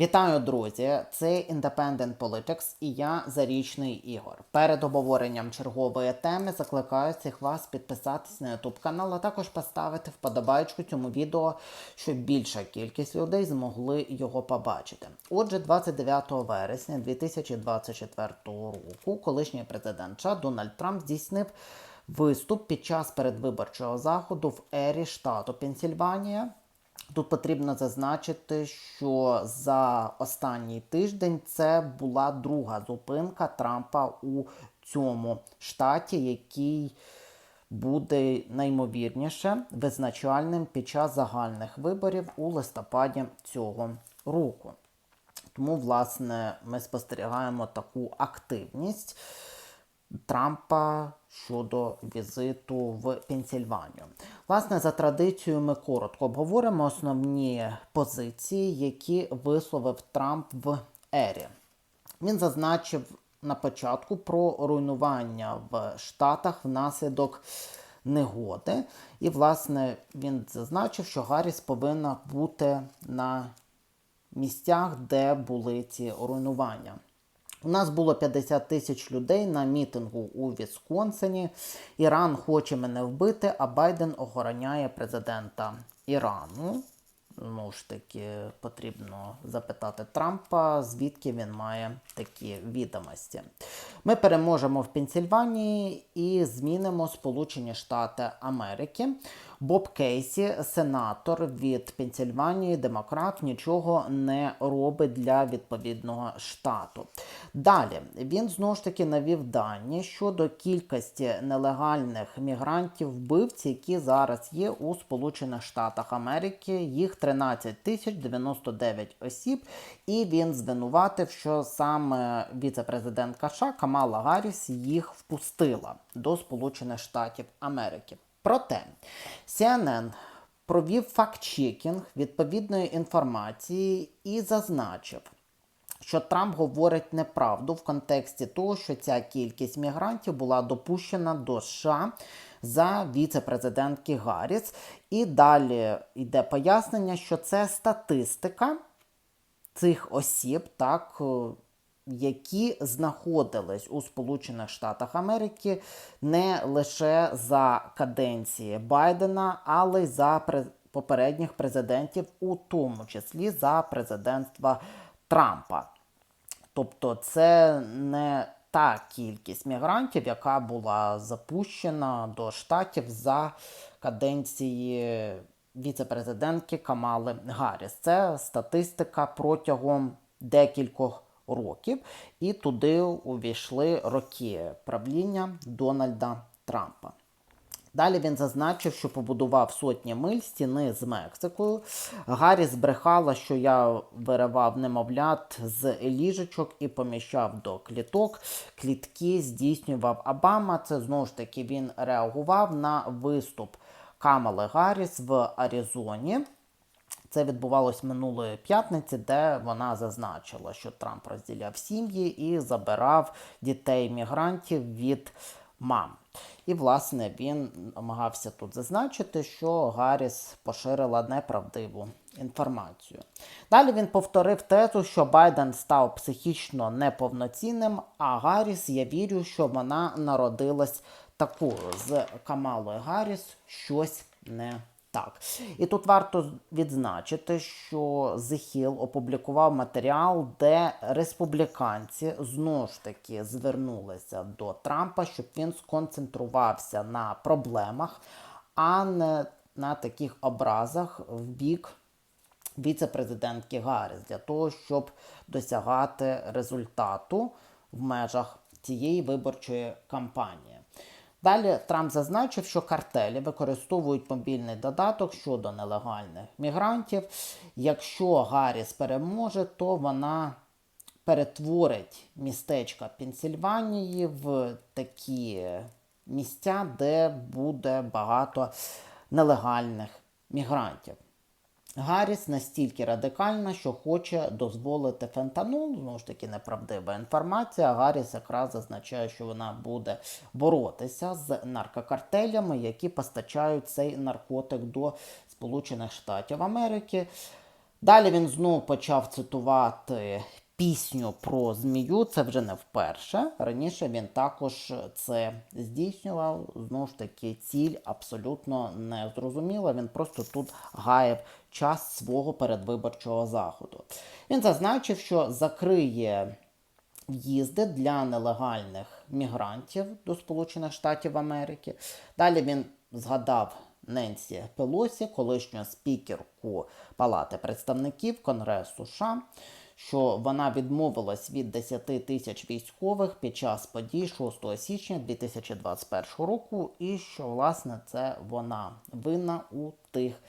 Вітаю, друзі! Це Independent Politics і я Зарічний Ігор. Перед обговоренням чергової теми закликаю всіх вас підписатись на YouTube канал, а також поставити вподобайку цьому відео, щоб більша кількість людей змогли його побачити. Отже, 29 вересня 2024 року колишній президент США Дональд Трамп здійснив виступ під час передвиборчого заходу в ері штату Пенсільванія. Тут потрібно зазначити, що за останній тиждень це була друга зупинка Трампа у цьому штаті, який буде наймовірніше визначальним під час загальних виборів у листопаді цього року. Тому, власне, ми спостерігаємо таку активність Трампа щодо візиту в Пенсільванію. Власне, за традицією, ми коротко обговоримо основні позиції, які висловив Трамп в ері. Він зазначив на початку про руйнування в Штатах внаслідок негоди. І, власне, він зазначив, що Гарріс повинна бути на місцях, де були ці руйнування. У нас було 50 тисяч людей на мітингу у Вісконсині. Іран хоче мене вбити, а Байден охороняє президента Ірану. Знову ж таки, потрібно запитати Трампа, звідки він має такі відомості. Ми переможемо в Пенсільванії і змінимо Сполучені Штати Америки. Боб Кейсі, сенатор від Пенсільванії, демократ, нічого не робить для відповідного штату. Далі він знову ж таки навів дані щодо кількості нелегальних мігрантів вбивців, які зараз є у Сполучених Штатах Америки. Їх 13 тисяч 99 осіб, і він звинуватив, що саме віце-президентка США Камала Гарріс їх впустила до Сполучених Штатів Америки. Проте CNN провів факт-чекінг відповідної інформації і зазначив, що Трамп говорить неправду в контексті того, що ця кількість мігрантів була допущена до США за віце-президентки Гарріс. І далі йде пояснення, що це статистика цих осіб, так які знаходились у Сполучених Штатах Америки не лише за каденції Байдена, але й за попередніх президентів, у тому числі за президентства Трампа. Тобто, це не та кількість мігрантів, яка була запущена до штатів за каденції віце-президентки Камали Гарріс. Це статистика протягом декількох років, і туди увійшли роки правління Дональда Трампа. Далі він зазначив, що побудував сотні миль стіни з Мексикою. Гаррі збрехала, що я виривав немовлят з ліжечок і поміщав до кліток. Клітки здійснював Обама. Це знову ж таки він реагував на виступ Камали Гарріс в Аризоні. Це відбувалось минулої п'ятниці, де вона зазначила, що Трамп розділяв сім'ї і забирав дітей-мігрантів від мам. І, власне, він намагався тут зазначити, що Гарріс поширила неправдиву інформацію. Далі він повторив тезу, що Байден став психічно неповноцінним, а Гарріс, я вірю, що вона народилась такою з Камалою Гарріс щось не так, і тут варто відзначити, що Hill опублікував матеріал, де республіканці знову ж таки звернулися до Трампа, щоб він сконцентрувався на проблемах, а не на таких образах в бік віце-президентки Гарріс, для того, щоб досягати результату в межах цієї виборчої кампанії. Далі Трамп зазначив, що картелі використовують мобільний додаток щодо нелегальних мігрантів. Якщо Гарріс переможе, то вона перетворить містечка Пенсільванії в такі місця, де буде багато нелегальних мігрантів. Гарріс настільки радикальна, що хоче дозволити фентанол. Знову ж таки, неправдива інформація. Гарріс якраз зазначає, що вона буде боротися з наркокартелями, які постачають цей наркотик до Сполучених Штатів Америки. Далі він знову почав цитувати пісню про змію. Це вже не вперше. Раніше він також це здійснював. Знову ж таки, ціль абсолютно не зрозуміла. Він просто тут гаяв час свого передвиборчого заходу. Він зазначив, що закриє в'їзди для нелегальних мігрантів до Сполучених Штатів Америки. Далі він згадав Ненсі Пелосі, колишню спікерку Палати представників Конгресу США, що вона відмовилась від 10 тисяч військових під час подій 6 січня 2021 року, і що власне це вона винна у тих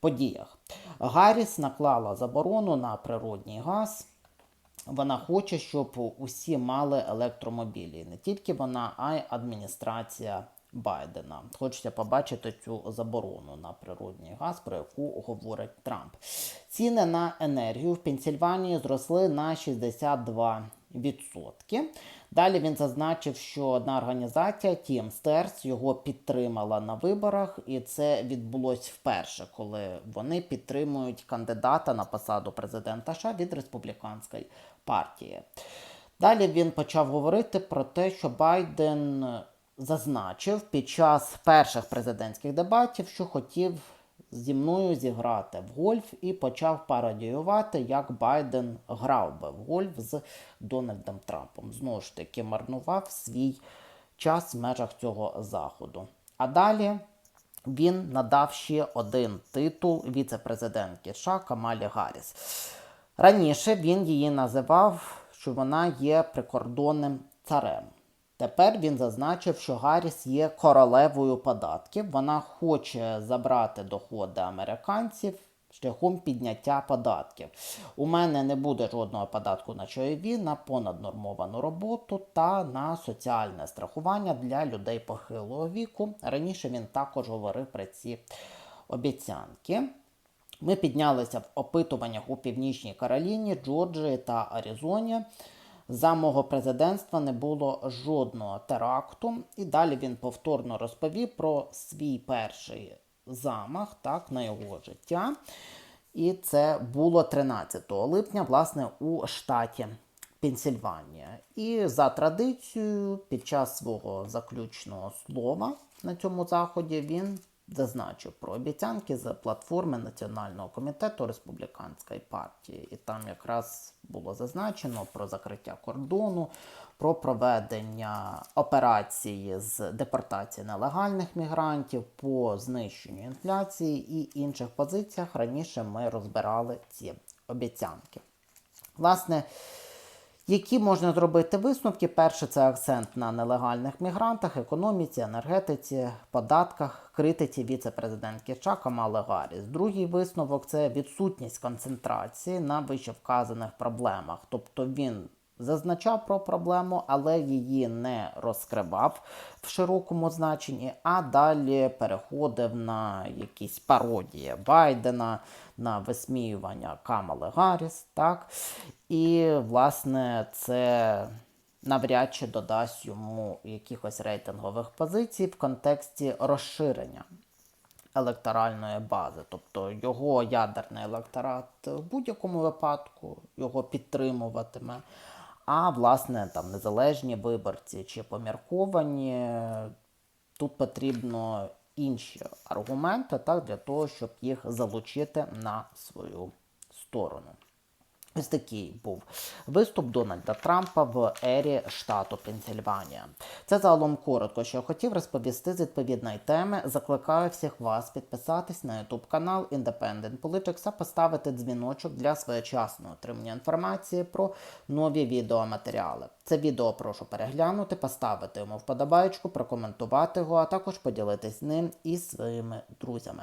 подіях. Гарріс наклала заборону на природній газ. Вона хоче, щоб усі мали електромобілі. Не тільки вона, а й адміністрація Байдена. Хочеться побачити цю заборону на природний газ, про яку говорить Трамп. Ціни на енергію в Пенсільванії зросли на 62%. Далі він зазначив, що одна організація Team Stairs його підтримала на виборах, і це відбулось вперше, коли вони підтримують кандидата на посаду президента США від республіканської партії. Далі він почав говорити про те, що Байден зазначив під час перших президентських дебатів, що хотів зі мною зіграти в гольф і почав пародіювати, як Байден грав би в гольф з Дональдом Трампом. Знову ж таки, марнував свій час в межах цього заходу. А далі він надав ще один титул віце-президентки США Камалі Гарріс. Раніше він її називав, що вона є прикордонним царем. Тепер він зазначив, що Гарріс є королевою податків. Вона хоче забрати доходи американців шляхом підняття податків. У мене не буде жодного податку на чайові, на понаднормовану роботу та на соціальне страхування для людей похилого віку. Раніше він також говорив про ці обіцянки. Ми піднялися в опитуваннях у Північній Кароліні, Джорджії та Аризоні. За мого президентства не було жодного теракту. І далі він повторно розповів про свій перший замах так, на його життя. І це було 13 липня, власне, у штаті Пенсільванія. І за традицією, під час свого заключного слова на цьому заході він зазначив про обіцянки з платформи Національного комітету республіканської партії. І там якраз було зазначено про закриття кордону, про проведення операції з депортації нелегальних мігрантів по знищенню інфляції і інших позиціях. Раніше ми розбирали ці обіцянки. Власне, які можна зробити висновки? Перше це акцент на нелегальних мігрантах, економіці, енергетиці, податках, критиці віце-президентки США Камали Гарріс. Другий висновок це відсутність концентрації на вищевказаних проблемах. Тобто він зазначав про проблему, але її не розкривав в широкому значенні, а далі переходив на якісь пародії Байдена, на висміювання Камали Гарріс. так. І, власне, це навряд чи додасть йому якихось рейтингових позицій в контексті розширення електоральної бази. Тобто його ядерний електорат в будь-якому випадку його підтримуватиме. А власне там незалежні виборці чи помірковані, тут потрібно інші аргументи так, для того, щоб їх залучити на свою сторону. Ось такий був виступ Дональда Трампа в ері штату Пенсільванія. Це загалом коротко, що я хотів розповісти з відповідної теми. Закликаю всіх вас підписатись на YouTube канал Independent Politics, а поставити дзвіночок для своєчасного отримання інформації про нові відеоматеріали. Це відео прошу переглянути, поставити йому вподобайку, прокоментувати його, а також поділитись ним із своїми друзями.